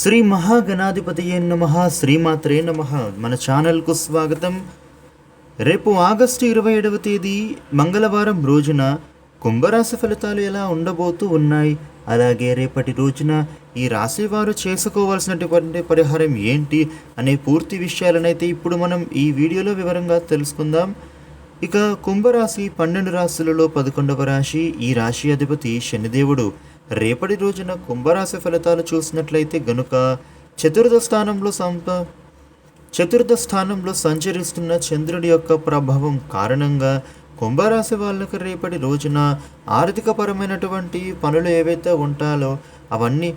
శ్రీ మహాగణాధిపతియే నమ శ్రీమాత్రే నమ. మన ఛానల్కు స్వాగతం. రేపు ఆగస్టు ఇరవై ఏడవ తేదీ మంగళవారం రోజున కుంభరాశి ఫలితాలు ఎలా ఉండబోతూ ఉన్నాయి? అలాగే రేపటి రోజున ఈ రాశి వారు చేసుకోవాల్సినటువంటి పరిహారం ఏంటి అనే పూర్తి విషయాలనైతే ఇప్పుడు మనం ఈ వీడియోలో వివరంగా తెలుసుకుందాం. ఇక కుంభరాశి పన్నెండు రాశులలో పదకొండవ రాశి ఈ రాశి అధిపతి శనిదేవుడు. రేపటి రోజున కుంభరాశి ఫలితాలు చూసినట్లయితే గనుక చతుర్థ స్థానంలో సంప చతుర్థ స్థానంలో సంచరిస్తున్న చంద్రుడి యొక్క ప్రభావం కారణంగా కుంభరాశి వాళ్ళకి రేపటి రోజున ఆర్థికపరమైనటువంటి పనులు ఏవైతే ఉంటాయో అవన్నీ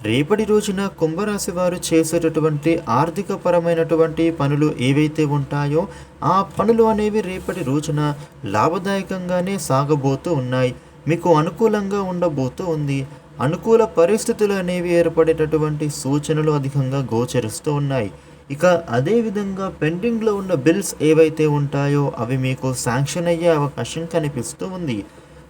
రేపటి రోజున కుంభరాశి వారు చేసేటటువంటి ఆర్థిక పరమైనటువంటి పనులు ఏవైతే ఉంటాయో ఆ పనులు అనేవి రేపటి రోజున లాభదాయకంగానే సాగబోతూ ఉన్నాయి. మీకు అనుకూలంగా ఉండబోతూ ఉంది. అనుకూల పరిస్థితులు అనేవి ఏర్పడేటటువంటి సూచనలు అధికంగా గోచరిస్తూ ఉన్నాయి. ఇక అదేవిధంగా పెండింగ్లో ఉన్న బిల్స్ ఏవైతే ఉంటాయో అవి మీకు శాంక్షన్ అయ్యే అవకాశం కనిపిస్తూ ఉంది.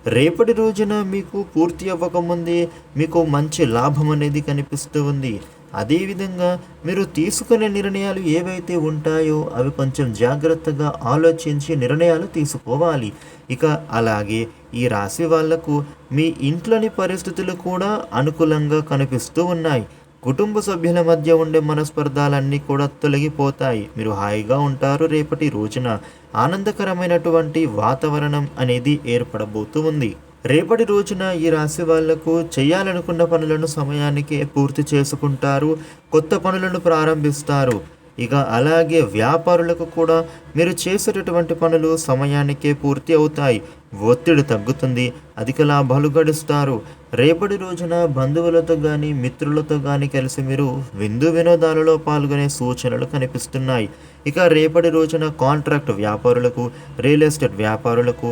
రేపటి రోజున మీకు పూర్తి అవ్వకముందే మీకు మంచి లాభం అనేది కనిపిస్తూ ఉంది. అదేవిధంగా మీరు తీసుకునే నిర్ణయాలు ఏవైతే ఉంటాయో అవి కొంచెం జాగ్రత్తగా ఆలోచించి నిర్ణయాలు తీసుకోవాలి. ఇక అలాగే ఈ రాశి వాళ్ళకు మీ ఇంట్లోని పరిస్థితులు కూడా అనుకూలంగా కనిపిస్తూ ఉన్నాయి. కుటుంబ సభ్యుల మధ్య ఉండే మనస్పర్ధాలన్నీ కూడా తొలగిపోతాయి. మీరు హాయిగా ఉంటారు రేపటి రోజున. ఆనందకరమైనటువంటి వాతావరణం అనేది ఏర్పడబోతూ ఉంది. రేపటి రోజున ఈ రాశి వాళ్ళకు చేయాలనుకున్న పనులను సమయానికి పూర్తి చేసుకుంటారు కొత్త పనులను ప్రారంభిస్తారు. ఇక అలాగే వ్యాపారులకు కూడా మీరు చేసేటటువంటి పనులు సమయానికే పూర్తి అవుతాయి. ఒత్తిడి తగ్గుతుంది అధిక లాభాలు గడుస్తారు. రేపటి రోజున బంధువులతో కానీ మిత్రులతో కానీ కలిసి మీరు విందు వినోదాలలో పాల్గొనే సూచనలు కనిపిస్తున్నాయి. ఇక రేపటి రోజున కాంట్రాక్ట్ వ్యాపారులకు రియల్ ఎస్టేట్ వ్యాపారులకు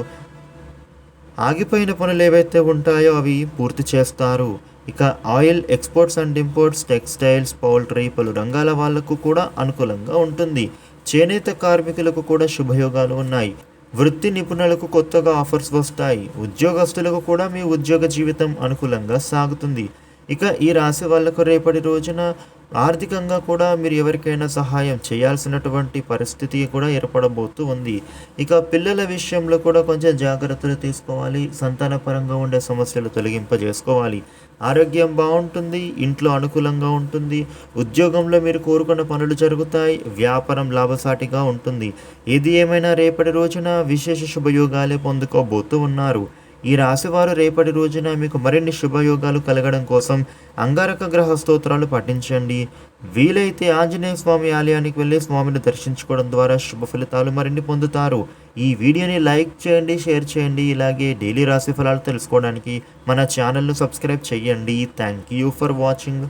ఆగిపోయిన పనులు ఏవైతే ఉంటాయో అవి పూర్తి చేస్తారు. ఇక oil exports and imports textiles poultry పలు రంగాల వాళ్ళకు కూడా అనుకూలంగా ఉంటుంది. చేనేత కార్మికులకు కూడా శుభయోగాలు ఉన్నాయి. వృత్తి నిపుణులకు కొత్తగా ఆఫర్స్ వస్తాయి. ఉద్యోగస్తులకు కూడా మీ ఉద్యోగ జీవితం అనుకూలంగా సాగుతుంది. ఇక ఈ రాశి వాళ్ళకు రేపటి రోజున ఆర్థికంగా కూడా మీరు ఎవరికైనా సహాయం చేయాల్సినటువంటి పరిస్థితి కూడా ఏర్పడబోతూ ఉంది. ఇక పిల్లల విషయంలో కూడా కొంచెం జాగ్రత్తలు తీసుకోవాలి. సంతానపరంగా ఉండే సమస్యలు తొలగింపజేసుకోవాలి. ఆరోగ్యం బాగుంటుంది ఇంట్లో అనుకూలంగా ఉంటుంది. ఉద్యోగంలో మీరు కోరుకున్న పనులు జరుగుతాయి వ్యాపారం లాభసాటిగా ఉంటుంది. ఏది ఏమైనా రేపటి రోజున విశేష శుభయోగాలే పొందుకోబోతూ ఉన్నారు. ఈ రాశివారు రేపటి రోజున మీకు మరిన్ని శుభయోగాలు కలగడం కోసం అంగారక గ్రహ స్తోత్రాలు పఠించండి. వీలైతే ఆంజనేయ స్వామి ఆలయానికి వెళ్ళి స్వామిని దర్శించుకోవడం ద్వారా శుభ ఫలితాలు మరిన్ని పొందుతారు. ఈ వీడియోని లైక్ చేయండి షేర్ చేయండి. ఇలాగే డైలీ రాశి ఫలాలు తెలుసుకోవడానికి మన ఛానల్ను సబ్స్క్రైబ్ చేయండి. Thank you for watching.